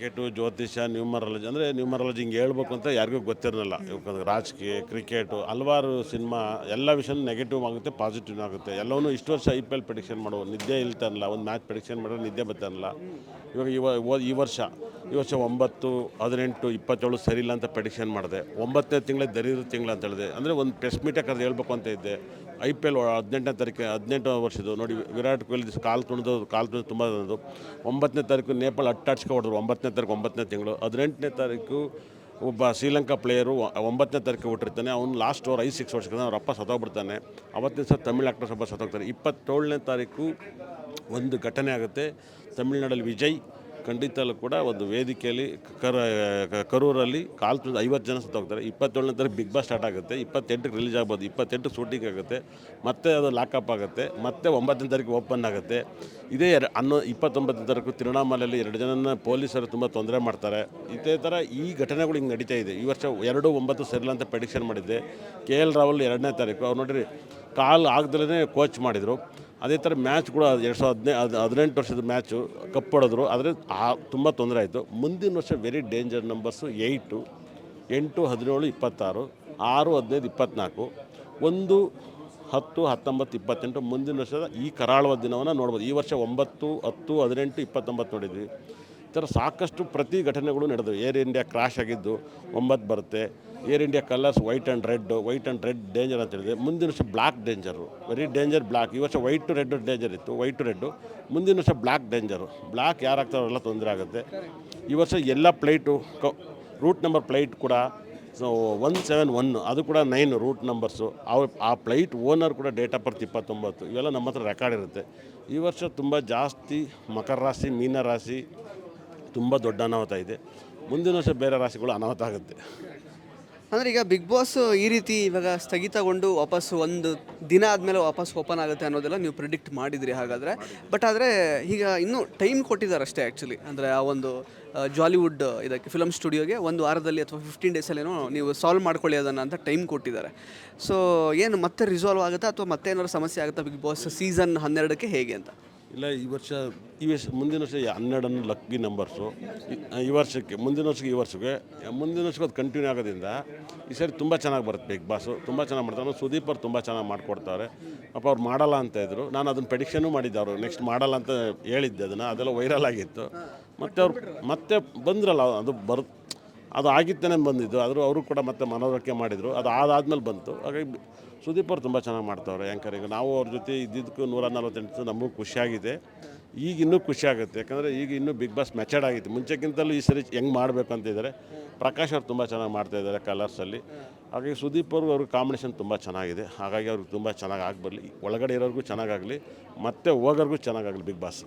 Cricket, ಜ್ಯೋತಿಷ, numerology, ಅಂದರೆ numerology ಹಿಂಗೆ ಹೇಳ್ಬೇಕು ಅಂತ ಯಾರಿಗೂ ಗೊತ್ತಿರಲಿಲ್ಲ. ಯಾಕಂದ್ರೆ ರಾಜಕೀಯ, ಕ್ರಿಕೆಟು, ಹಲವಾರು ಸಿನಿಮಾ, ಎಲ್ಲ ವಿಷಯ ನೆಗೆಟಿವ್ ಆಗುತ್ತೆ ಪಾಸಿಟಿವ್ ಆಗುತ್ತೆ. ಎಲ್ಲವನ್ನೂ ಇಷ್ಟು ವರ್ಷ ಐ ಪಿ ಎಲ್ ಪ್ರಿಡಿಕ್ಷನ್ ಮಾಡುವ ನಿದ್ದೆ ಇಲ್ತಾನಲ್ಲ ಒಂದು ಮ್ಯಾಚ್ ಪ್ರಿಡಿಕ್ಷನ್ ಮಾಡಿದ್ರೆ ನಿದ್ದೆ ಬರ್ತಾನಲ್ಲ ಇವಾಗ ಇವ ಈ ವರ್ಷ ಈ ವರ್ಷ ಒಂಬತ್ತು, ಹದಿನೆಂಟು, ಇಪ್ಪತ್ತೇಳು ಸರಿ ಇಲ್ಲ ಅಂತ ಪ್ರಿಡಿಕ್ಷನ್ ಮಾಡಿದೆ. ಒಂಬತ್ತನೇ ತಿಂಗಳ ದರಿದ್ರ ತಿಂಗಳು ಅಂತ ಹೇಳಿದೆ. ಅಂದರೆ ಒಂದು ಪ್ರೆಸ್ ಮೀಟೇ ಕರೆದು ಹೇಳ್ಬೇಕು ಅಂತ ಇದ್ದೆ. ಐ ಪಿ ಎಲ್ ಹದಿನೆಂಟನೇ ತಾರೀಕು ಹದಿನೆಂಟು ವರ್ಷದ್ದು. ನೋಡಿ, ವಿರಾಟ್ ಕೊಹ್ಲಿ ಕಾಲು ತುಣಿದು ಕಾಲು ತುಣಿದು ತುಂಬ ತಂದು ಒಂಬತ್ತನೇ ತಾರೀಕು ನೇಪಾಳ ಅಟ್ಟಾಡ್ಸ್ಕೊ ಹೊಡೆದ್ರು. ಒಂಬತ್ತನೇ ತಾರೀಕು, ಒಂಬತ್ತನೇ ತಿಂಗಳು. ಹದಿನೆಂಟನೇ ತಾರೀಕು ಒಬ್ಬ ಶ್ರೀಲಂಕಾ ಪ್ಲೇಯರು ಒಂಬತ್ತನೇ ತಾರೀಕು ಹುಟ್ಟಿರ್ತಾನೆ. ಅವ್ನು ಲಾಸ್ಟ್ ಓವರ್ ಐದು ಸಿಕ್ಸ್ ವರ್ಷಕ್ಕೆ ಅವ್ರ ಅಪ್ಪ ಸತ್ತೋಗ್ಬಿಡ್ತಾನೆ. ಅವತ್ತಿನ ಸಹ ತಮಿಳ್ ಆಕ್ಟರ್ಸ್ ಒಬ್ಬ ಸತ್ತೋಗ್ತಾನೆ ಇಪ್ಪತ್ತೇಳನೇ ತಾರೀಕು ಒಂದು ಘಟನೆ ಆಗುತ್ತೆ. ತಮಿಳ್ನಾಡಲ್ಲಿ ವಿಜಯ್ ಖಂಡಿತಲ್ಲೂ ಕೂಡ ಒಂದು ವೇದಿಕೆಯಲ್ಲಿ ಕರ ಕರೂರಲ್ಲಿ ಕಾಲು ಐವತ್ತು ಜನ ಸತ್ತೋಗ್ತಾರೆ. ಇಪ್ಪತ್ತೇಳನೇ ತಾರೀಕು ಬಿಗ್ ಬಾಸ್ ಸ್ಟಾರ್ಟ್ ಆಗುತ್ತೆ. ಇಪ್ಪತ್ತೆಂಟಕ್ಕೆ ರಿಲೀಸ್ ಆಗ್ಬೋದು. ಇಪ್ಪತ್ತೆಂಟು ಶೂಟಿಂಗ್ ಆಗುತ್ತೆ. ಮತ್ತೆ ಅದು ಲಾಕಪ್ ಆಗುತ್ತೆ. ಮತ್ತೆ ಒಂಬತ್ತನೇ ತಾರೀಕು ಓಪನ್ ಆಗುತ್ತೆ. ಇದೇ ಎರ ಹನ್ನೊ ಇಪ್ಪತ್ತೊಂಬತ್ತನೇ ತಾರೀಕು ತಿರುಣಾಮಲೆಯಲ್ಲಿ ಎರಡು ಜನನ ಪೊಲೀಸರು ತುಂಬ ತೊಂದರೆ ಮಾಡ್ತಾರೆ. ಇದೇ ಥರ ಈ ಘಟನೆಗಳು ಹಿಂಗೆ ನಡೀತಾ ಇದೆ. ಈ ವರ್ಷ ಎರಡು ಒಂಬತ್ತು ಸರಿಲ್ಲ ಅಂತ ಪ್ರೆಡಿಕ್ಷನ್ ಮಾಡಿದ್ದೆ. ಕೆ ಎಲ್ ರಾಹುಲ್ ಎರಡನೇ ತಾರೀಕು ಅವ್ರು ನೋಡಿರಿ, ಕಾಲು ಆಗದಲ್ಲೇ ಕೋಚ್ ಮಾಡಿದರು. ಅದೇ ಥರ ಮ್ಯಾಚ್ ಕೂಡ ಎರಡು ಸಾವಿರದ ಹದಿನೈ ಅದು ಹದಿನೆಂಟು ವರ್ಷದ ಮ್ಯಾಚು ಕಪ್ ಹೊಡೆದ್ರು. ಆದರೆ ಆ ತುಂಬ ತೊಂದರೆ ಆಯಿತು. ಮುಂದಿನ ವರ್ಷ ವೆರಿ ಡೇಂಜರ್ ನಂಬರ್ಸು ಏಯ್ಟು, ಎಂಟು, ಹದಿನೇಳು, ಇಪ್ಪತ್ತಾರು, ಆರು, ಹದಿನೈದು ಇಪ್ಪತ್ತ್ನಾಲ್ಕು ಒಂದು, ಹತ್ತು, ಹತ್ತೊಂಬತ್ತು, ಇಪ್ಪತ್ತೆಂಟು ಮುಂದಿನ ವರ್ಷದ ಈ ಕರಾಳುವ ದಿನವನ್ನು ನೋಡ್ಬೋದು. ಈ ವರ್ಷ ಒಂಬತ್ತು, ಹತ್ತು, ಹದಿನೆಂಟು, ಇಪ್ಪತ್ತೊಂಬತ್ತು ನೋಡಿದ್ವಿ. ಥರ ಸಾಕಷ್ಟು ಪ್ರತಿ ಘಟನೆಗಳು ನಡೆದವು. ಏರ್ ಇಂಡಿಯಾ ಕ್ರಾಶ್ ಆಗಿದ್ದು ಒಂಬತ್ತು ಬರುತ್ತೆ. Air India colours white and red, white and red danger ಅಂತ ಹೇಳಿದೆ. ಮುಂದಿನ ವರ್ಷ black danger very danger black ಈ ವರ್ಷ ವೈಟ್ ಟು ರೆಡ್ ಡೇಂಜರ್ ಇತ್ತು, ವೈಟ್ ಟು ರೆಡ್ಡು ಮುಂದಿನ ವರ್ಷ ಬ್ಲ್ಯಾಕ್ ಡೇಂಜರು. ಬ್ಲ್ಯಾಕ್ ಯಾರಾಗ್ತಾರೆಲ್ಲ ತೊಂದರೆ ಆಗುತ್ತೆ. ಈ ವರ್ಷ ಎಲ್ಲ ಪ್ಲೇಟು, ಕ, ರೂಟ್ ನಂಬರ್ ಪ್ಲೇಟ್ ಕೂಡ, ಸೊ, ಒನ್ ಸೆವೆನ್ ಒನ್, ಅದು ಕೂಡ ನೈನ್ ರೂಟ್ ನಂಬರ್ಸು. ಆ ಫ್ಲೈಟ್ ಓನರ್ ಕೂಡ ಡೇಟ್ ಆಫ್ ಬರ್ತ್ ಇಪ್ಪತ್ತೊಂಬತ್ತು. ಇವೆಲ್ಲ ನಮ್ಮ ಹತ್ರ ರೆಕಾರ್ಡ್ ಇರುತ್ತೆ. ಈ ವರ್ಷ ತುಂಬ ಜಾಸ್ತಿ ಮಕರ ರಾಶಿ, ಮೀನ ರಾಶಿ ತುಂಬ ದೊಡ್ಡ ಅನಾಹುತ ಇದೆ. ಮುಂದಿನ ವರ್ಷ ಬೇರೆ ರಾಶಿಗಳು ಅನಾಹುತ ಆಗುತ್ತೆ. ಅಂದರೆ ಈಗ ಬಿಗ್ ಬಾಸ್ ಈ ರೀತಿ ಇವಾಗ ಸ್ಥಗಿತಗೊಂಡು ವಾಪಸ್ ಒಂದು ದಿನ ಆದಮೇಲೆ ವಾಪಸ್ ಓಪನ್ ಆಗುತ್ತೆ ಅನ್ನೋದೆಲ್ಲ ನೀವು ಪ್ರಿಡಿಕ್ಟ್ ಮಾಡಿದ್ರಿ ಹಾಗಾದರೆ. ಬಟ್ ಆದರೆ ಈಗ ಇನ್ನೂ ಟೈಮ್ ಕೊಟ್ಟಿದ್ದಾರೆ ಅಷ್ಟೇ ಆ್ಯಕ್ಚುಲಿ ಅಂದರೆ ಆ ಒಂದು ಜಾಲಿವುಡ್ ಇದಕ್ಕೆ ಫಿಲಮ್ ಸ್ಟುಡಿಯೋಗೆ ಒಂದು ವಾರದಲ್ಲಿ ಅಥವಾ ಫಿಫ್ಟೀನ್ ಡೇಸಲ್ಲೇನೋ ನೀವು ಸಾಲ್ವ್ ಮಾಡ್ಕೊಳ್ಳಿ ಅದನ್ನು ಅಂತ ಟೈಮ್ ಕೊಟ್ಟಿದ್ದಾರೆ. ಸೊ ಏನು ಮತ್ತೆ ರಿಸಾಲ್ವ್ ಆಗುತ್ತಾ ಅಥವಾ ಮತ್ತೆ ಏನಾದ್ರು ಸಮಸ್ಯೆ ಆಗುತ್ತಾ ಬಿಗ್ ಬಾಸ್ ಸೀಸನ್ ಹನ್ನೆರಡಕ್ಕೆ ಹೇಗೆ ಅಂತ? ಇಲ್ಲ, ಈ ವರ್ಷ ಈ ವರ್ಷ, ಮುಂದಿನ ವರ್ಷ ಹನ್ನೆರಡನ್ನು ಲಕ್ಕಿ ನಂಬರ್ಸು ಈ- ವರ್ಷಕ್ಕೆ, ಮುಂದಿನ ವರ್ಷಕ್ಕೆ, ಈ ವರ್ಷಕ್ಕೆ ಮುಂದಿನ ವರ್ಷಕ್ಕೆ ಅದು ಕಂಟಿನ್ಯೂ ಆಗೋದ್ರಿಂದ ಈ ಸರಿ ತುಂಬ ಚೆನ್ನಾಗಿ ಬರುತ್ತೆ ಬಿಗ್ ಬಾಸು ತುಂಬ ಚೆನ್ನಾಗಿ ಮಾಡ್ತಾರೆ. ಸುದೀಪ್ ಅವ್ರು ತುಂಬ ಚೆನ್ನಾಗಿ ಮಾಡಿಕೊಡ್ತಾರೆ. ಪಾಪ ಅವ್ರು ಮಾಡಲ್ಲ ಅಂತ ಇದ್ದರು ನಾನು ಅದನ್ನು ಪ್ರೆಡಿಕ್ಷನು ಮಾಡಿದ್ದೆ ಅವರು. ನೆಕ್ಸ್ಟ್ ಮಾಡಲ್ಲ ಅಂತ ಹೇಳಿದ್ದೆ ಅದನ್ನು. ಅದೆಲ್ಲ ವೈರಲ್ ಆಗಿತ್ತು. ಮತ್ತು ಅವ್ರು, ಮತ್ತೆ ಬಂದ್ರಲ್ಲ, ಅದು ಬರ್ ಅದು ಆಗಿತ್ತೇನೆ ಬಂದಿದ್ದು. ಆದರೂ ಅವರು ಕೂಡ ಮತ್ತೆ ಮನೋರಕ್ಕೆ ಮಾಡಿದರು. ಅದು ಅದಾದ್ಮೇಲೆ ಬಂತು. ಹಾಗಾಗಿ ಸುದೀಪ್ ಅವರು ತುಂಬ ಚೆನ್ನಾಗಿ ಮಾಡ್ತಾವ್ರೆ ಆ್ಯಂಕರಿಂಗ್ ನಾವು ಅವ್ರ ಜೊತೆ ಇದ್ದಿದ್ದಕ್ಕೂ ನೂರ ನಲ್ವತ್ತೆಂಟು ನಮಗೂ ಖುಷಿಯಾಗಿದೆ. ಈಗ ಇನ್ನೂ ಖುಷಿ ಆಗುತ್ತೆ ಯಾಕಂದರೆ ಈಗ ಇನ್ನೂ ಬಿಗ್ ಬಾಸ್ ಮೆಚರ್ಡ್ ಆಗಿತ್ತು. ಮುಂಚೆಗಿಂತಲೂ ಈ ಸರಿ ಹೆಂಗೆ ಮಾಡಬೇಕು ಅಂತಿದ್ದಾರೆ ಪ್ರಕಾಶ್ ಅವ್ರು ತುಂಬ ಚೆನ್ನಾಗಿ ಮಾಡ್ತಾ ಇದ್ದಾರೆ ಕಲರ್ಸಲ್ಲಿ ಹಾಗಾಗಿ ಸುದೀಪ್ ಅವ್ರಿಗೂ ಅವ್ರಿಗೆ ಕಾಂಬಿನೇಷನ್ ತುಂಬ ಚೆನ್ನಾಗಿದೆ. ಹಾಗಾಗಿ ಅವ್ರಿಗೆ ತುಂಬ ಚೆನ್ನಾಗಿ ಆಗಬರಲಿ. ಒಳಗಡೆ ಇರೋರಿಗೂ ಚೆನ್ನಾಗಾಗಲಿ ಮತ್ತು ಹೋಗೋರ್ಗೂ ಚೆನ್ನಾಗಾಗಲಿ ಬಿಗ್ ಬಾಸ್.